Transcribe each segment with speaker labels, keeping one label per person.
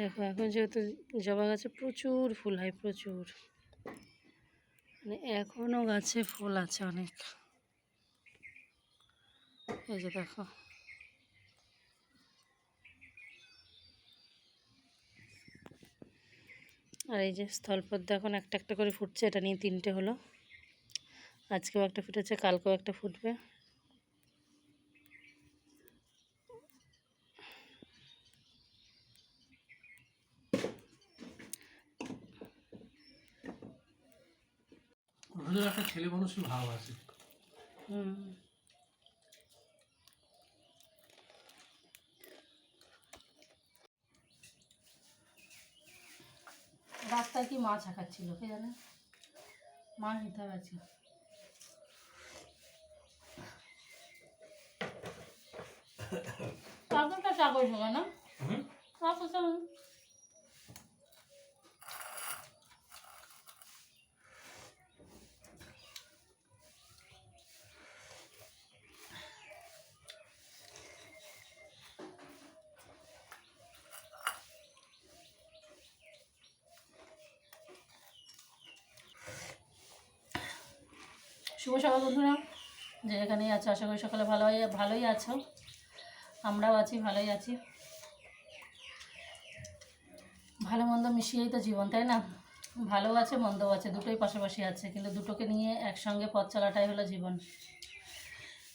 Speaker 1: দেখো, এখন যেহেতু জবা গাছে প্রচুর ফুল হয়, প্রচুর। মানে এখনও গাছে ফুল আছে অনেক। এই যে দেখো। আর এই যে স্থলপদ্ম এখন একটা একটা করে ফুটছে, এটা নিয়ে তিনটে হলো। আজকেও একটা ফুটেছে, কালকেও একটা ফুটবে।
Speaker 2: ওদের একটা ছেলে মানুষের ভাব আছে।
Speaker 1: রাস্তায় কি মাছ হাঁকাচ্ছিল কে জানে? মাছ নিতে হবে আজকে কাকুটা চাকর সঙ্গে না? শুভ সকাল বন্ধুরা, যে এখানেই আছো, আশা করি সকালে ভালোই ভালোই আছো। আমরাও আছি, ভালোই আছি। ভালো মন্দ মিশিয়েই তো জীবন, তাই না? ভালো আছে, মন্দও আছে, দুটোই পাশাপাশি আছে, কিন্তু দুটোকে নিয়ে একসঙ্গে পথ চলাটাই হলো জীবন।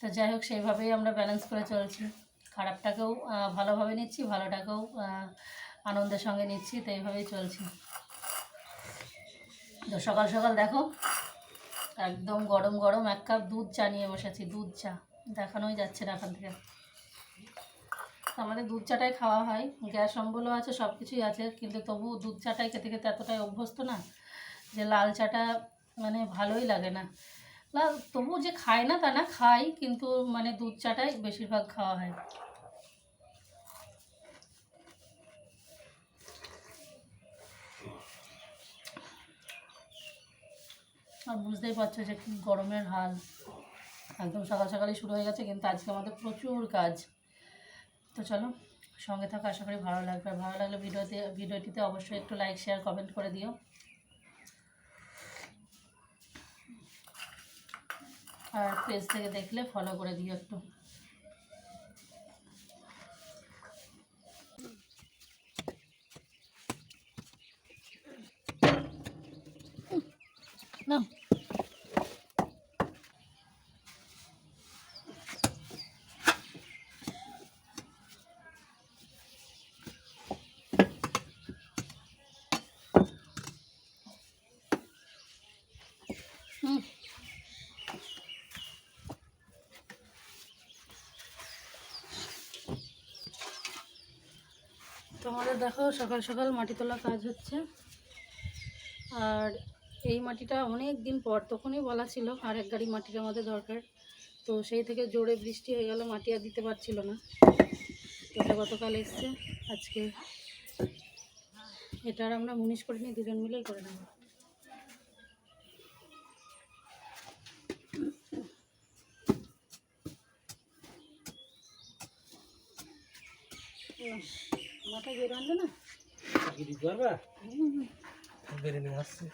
Speaker 1: তো যাই হোক, সেইভাবেই আমরা ব্যালেন্স করে চলছি। খারাপটাকেও ভালোভাবে নিচ্ছি, ভালোটাকেও আনন্দের সঙ্গে নিচ্ছি, তো এইভাবেই চলছি। তো সকাল সকাল দেখো একদম গরম গরম এক কাপ দুধ চা নিয়ে বসেছি, দুধ চা। দেখানোই যাচ্ছে না এখান থেকে। আমাদের দুধ চাটাই খাওয়া হয়, গ্যাস অম্বলও আছে সব কিছুই আছে, কিন্তু তবু দুধ চাটাই খেতে খেতে এতটাই অভ্যস্ত না যে লাল চাটা মানে ভালোই লাগে না। লাল তবু যে খায় না তা না খাই কিন্তু মানে দুধ চাটাই বেশিরভাগ খাওয়া হয়। আর বুঝতেই পারছ যে কি গরমের হাল। একদম সকাল সকালই শুরু হয়ে গেছে, কিন্তু আজকে আমাদের প্রচুর কাজ। তো চলো, সঙ্গে থাকা, আশা করি ভালো লাগবে। ভালো লাগলে ভিডিওতে, ভিডিওটিতে অবশ্যই একটু লাইক শেয়ার কমেন্ট করে দিও। আর পেজ থেকে দেখলে ফলো করে দিও একটু। তো আমাদের দেখো, সকাল সকাল মাটি তোলা কাজ হচ্ছে। আর এই মাটিটা অনেক দিন পর, তখনই বলা ছিল আর এক গাড়ি মাটির আমাদের দরকার। তো সেই থেকে জোরে বৃষ্টি হয়ে গেল, মাটি আর দিতে পারছিল না। এটা গতকাল এসছে, আজকে। এটা আর আমরা মুনিশ করিনি, দুজন মিলেই করে নেব। মাথা বের আনবে না
Speaker 2: কি দিতে পারবা
Speaker 1: হুম,
Speaker 2: বেড়ে নিয়ে আসছে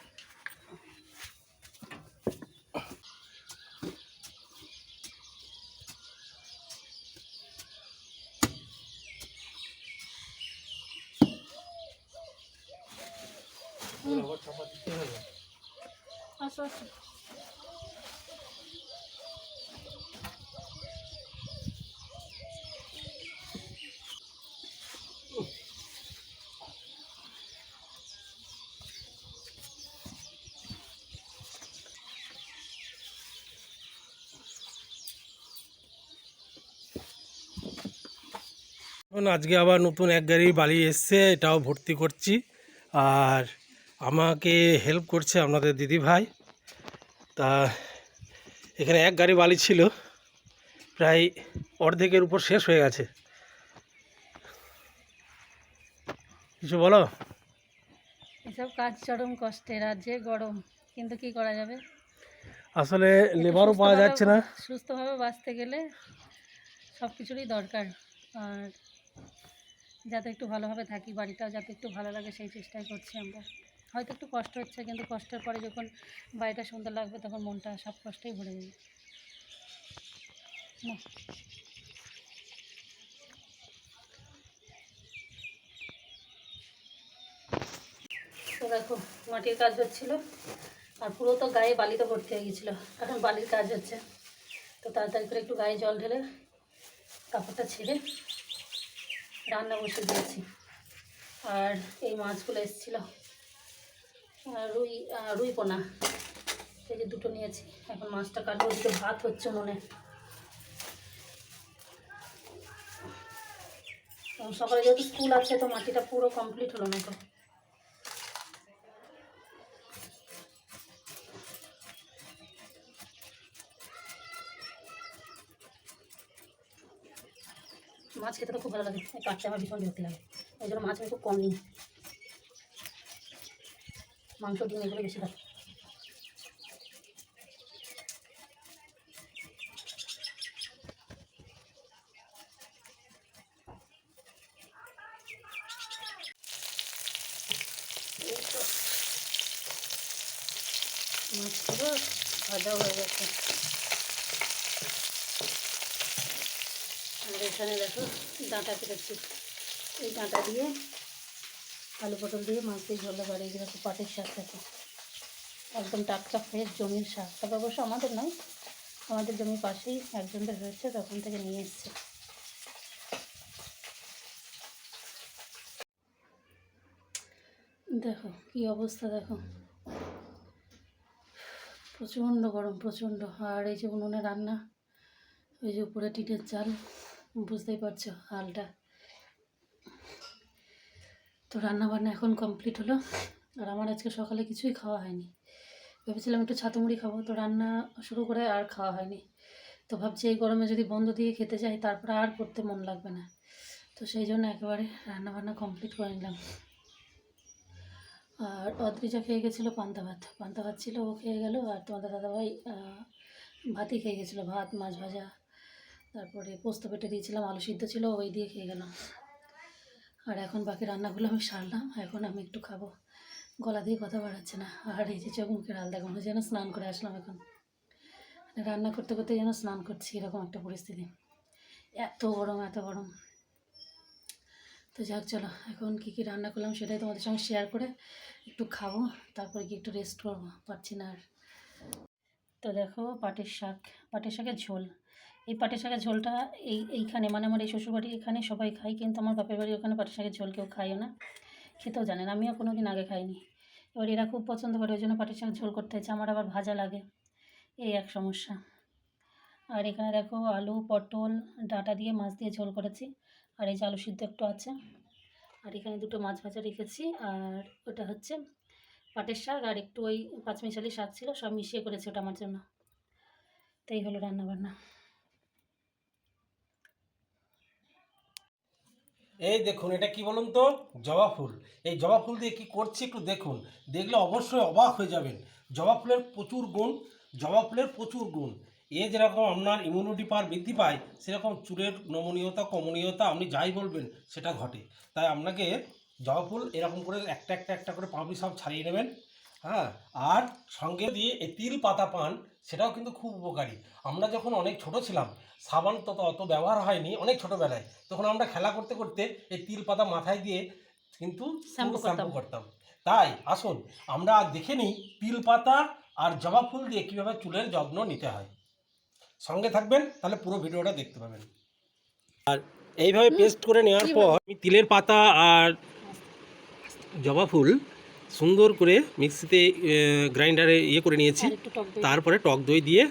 Speaker 2: আবার চাপা আজকে আবার নতুন এক গাড়ি বালি এসছে এটাও ভর্তি করছি। আর আমাকে হেল্প করছে আপনাদের দিদি ভাই। তা এখানে এক গাড়ি বালি ছিল প্রায় অর্ধেকের উপর শেষ হয়ে গেছে। কিছু বলো?
Speaker 1: এসব কাজ চরম কষ্টের আর যে গরম কিন্তু কি করা যাবে?
Speaker 2: আসলে লেবারও পাওয়া যাচ্ছে না।
Speaker 1: সুস্থভাবে বাঁচতে গেলে সব কিছুরই দরকার। আর যাতে একটু ভালোভাবে থাকি, বাড়িটাও যাতে একটু ভালো লাগে, সেই চেষ্টাই করছি আমরা। হয়তো একটু কষ্ট হচ্ছে, কিন্তু কষ্টের পরে যখন বাড়িটা সুন্দর লাগবে, তখন মনটা সব কষ্টই ভরে যাবে তো দেখো, মাটির কাজ হচ্ছিল, আর পুরো তো গায়ে বালিতে ভর্তি হয়ে গেছিল। এখন বালির কাজ হচ্ছে। তো তাড়াতাড়ি করে একটু গায়ে জল ঢেলে, কাপড়টা ছেড়ে রান্না বসে দিয়েছি। আর এই মাছগুলো এসেছিল। রুই রুই পোনা। এই যে দুটো নিয়েছি। এখন মাছটা কাটবো দুটো ভাত হচ্ছে মনে। সকালে যেহেতু স্কুল আছে, তো মাটিটা পুরো কমপ্লিট হলো না তো। মাছ খেতে তো খুব ভালো লাগে। কাটতে আমার ভীষণ বিরক্তি লাগে। ওই জন্য মাছ আমি খুব কম নিই। মাংস, ডিম এগুলো বেশি খাই। মাছগুলো ভাজা হয়ে গেছে। এখানে দেখো ডাঁটা কেটেছি। এই ডাঁটা দিয়ে আলু পটল দিয়ে, মাছ দিয়ে, ঝোলে বাড়ি দেখো পাটের শাক থাকে একদম টাটকা ফ্রেশ জমির শাক। তবে অবশ্য আমাদের নয়, আমাদের জমির পাশেই একজনদের হয়েছে তখন থেকে নিয়ে এসছে। দেখো কি অবস্থা দেখো। প্রচণ্ড গরম, প্রচণ্ড। আর এই যে উনুনে রান্না ওই যে উপরে টিনের চাল। বুঝতেই পারছ হালটা। তো রান্না বান্না এখন কমপ্লিট হলো। আর আমার আজকে সকালে কিছুই খাওয়া হয়নি। ভেবেছিলাম একটু ছাতু মুড়ি খাব, তো রান্না শুরু করে আর খাওয়া হয়নি। তো ভাবছি এই গরমে যদি বন্ধ দিয়ে খেতে যাই তারপরে আর করতে মন লাগবে না। তো সেই জন্য একেবারে রান্না বান্না কমপ্লিট করে নিলাম। আর অদ্রিজা খেয়ে গেছিল পান্তা ভাত। পান্তা ভাত ছিল, ও খেয়ে গেল, আর তোমাদের দাদাভাই ভাতই খেয়ে গেছিল, ভাত, মাছ ভাজা। তারপরে পোস্ত পেটে দিয়েছিলাম, আলু সিদ্ধ ছিল, ওই দিয়ে খেয়ে গেলাম। আর এখন বাকি রান্নাগুলো আমি সারলাম, এখন আমি একটু খাব। গলা দিয়ে কথা বাড়াচ্ছে না। আর এই যে চোখ মুখের হাল দেখো যেন স্নান করে আসলাম এখন। মানে রান্না করতে করতে যেন স্নান করছি, এরকম একটা পরিস্থিতি। এত গরম এত গরম। তো যাক, চলো, এখন কী কী রান্না করলাম সেটাই তোমাদের সঙ্গে শেয়ার করে একটু খাব, তারপরে কি একটু রেস্ট করব, পারছি না আর। তো দেখো, পাটের শাক, পাটের শাকের ঝোল। এই পাটের শাকের ঝোলটা এই, এইখানে মানে আমার এই শ্বশুরবাড়ি এখানে সবাই খাই কিন্তু আমার বাপের বাড়ি ওখানে পাটের শাকের ঝোল কেউ খাইও না। খেতেও জানে না, আমিও কোনো দিন আগে খাইনি। এবার এরা খুব পছন্দ করে, ওই জন্য পাটের শাক ঝোল করতে হচ্ছে আমার আবার ভাজা লাগে, এই এক সমস্যা। আর এখানে দেখো আলু, পটল, ডাঁটা দিয়ে মাছ দিয়ে ঝোল করেছি, আর এই যে আলু সিদ্ধ একটু আছে। আর এখানে দুটো মাছ ভাজা রেখেছি, আর ওটা হচ্ছে পাটের শাক, আর একটু ওই পাঁচমিশালি শাক ছিল, সব মিশিয়ে করেছি ওটা আমার জন্য। তাই হলো রান্না
Speaker 2: এই দেখুন, এটা কি বলুন তো? জবা ফুল। এই জবা ফুল দিয়ে কি করছি একটু দেখুন। দেখলে অবশ্যই অবাক হয়ে যাবেন। জবা ফুলের প্রচুর গুণ, জবা ফুলের প্রচুর গুণ। এ যেরকম আপনার ইমিউনিটি পাওয়ার বৃদ্ধি পায়, সেরকম চুলের নমনীয়তা, কমনীয়তা, আপনি যাই বলবেন, সেটা ঘটে। তাই আপনাকে জবা ফুল এরকম করে একটা একটা একটা করে পাপড়ি সব ছাড়িয়ে নেবেন। হ্যাঁ আর সঙ্গে দিয়ে এই তিল পাতা পান সেটাও কিন্তু খুব উপকারী। আমরা যখন অনেক ছোট ছিলাম সাবান তো অত ব্যবহার হয়নি অনেক ছোটোবেলায়। তখন আমরা খেলা করতে করতে এই তিল পাতা মাথায় দিয়ে কিন্তু
Speaker 1: শ্যাম্পু করতাম।
Speaker 2: তাই আসুন আমরা আজ দেখে নিই তিল পাতা আর জবা ফুল দিয়ে কীভাবে চুলের যত্ন নিতে হয়। সঙ্গে থাকবেন তাহলে পুরো ভিডিওটা দেখতে পাবেন। আর এইভাবে পেস্ট করে নেওয়ার পর আমি তিলের পাতা আর জবা ফুল সুন্দর করে মিক্সিতে গ্রাইন্ডারে ইয়ে করে নিয়েছি। তারপরে টক দই দিয়ে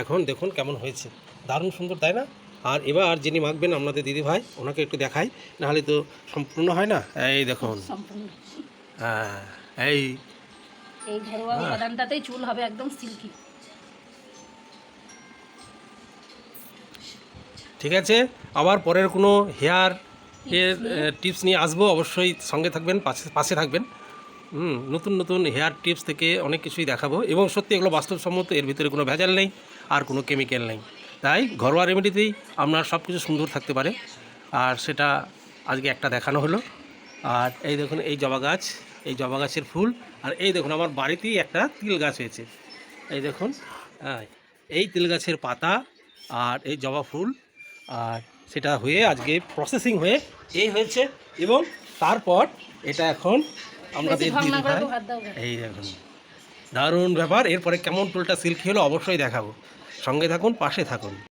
Speaker 2: এখন দেখুন কেমন হয়েছে। দারুণ সুন্দর তাই না? আর এবার যিনি মাখবেন আপনাদের দিদি ভাই ওনাকে একটু দেখাই। নাহলে তো সম্পূর্ণ হয় না? এই দেখুন। হ্যাঁ এই।
Speaker 1: এই ঘরোয়া উপাদানটাতেই চুল হবে একদম সিল্কি।
Speaker 2: ঠিক আছে? আবার পরের কোনো হেয়ার এর টিপস নিয়ে আসব অবশ্যই সঙ্গে থাকবেন পাশে পাশে থাকবেন। হুম, নতুন নতুন হেয়ার টিপস থেকে অনেক কিছুই দেখাবো এবং সত্যি এগুলো বাস্তবসম্মত এর ভিতরে কোনো ভেজাল নেই আর কোনো কেমিক্যাল নেই। তাই ঘরোয়া রেমেডিতেই আপনার সব কিছু সুন্দর থাকতে পারে। আর সেটা আজকে একটা দেখানো হলো। আর এই দেখুন, এই জবা গাছ, এই জবা গাছের ফুল। আর এই দেখুন, আমার বাড়িতেই একটা তিল গাছ হয়েছে। এই দেখুন হ্যাঁ এই তিল গাছের পাতা আর এই জবা ফুল। আর সেটা হয়ে আজকে প্রসেসিং হয়ে, এই হয়েছে। এবং তারপর এটা এখন আমরা
Speaker 1: দেখি গা।
Speaker 2: এই দেখুন দারুণ ব্যাপার। এরপরে কেমন টুলটা সিল্কি হলো অবশ্যই দেখাবো। সঙ্গে থাকুন পাশে থাকুন।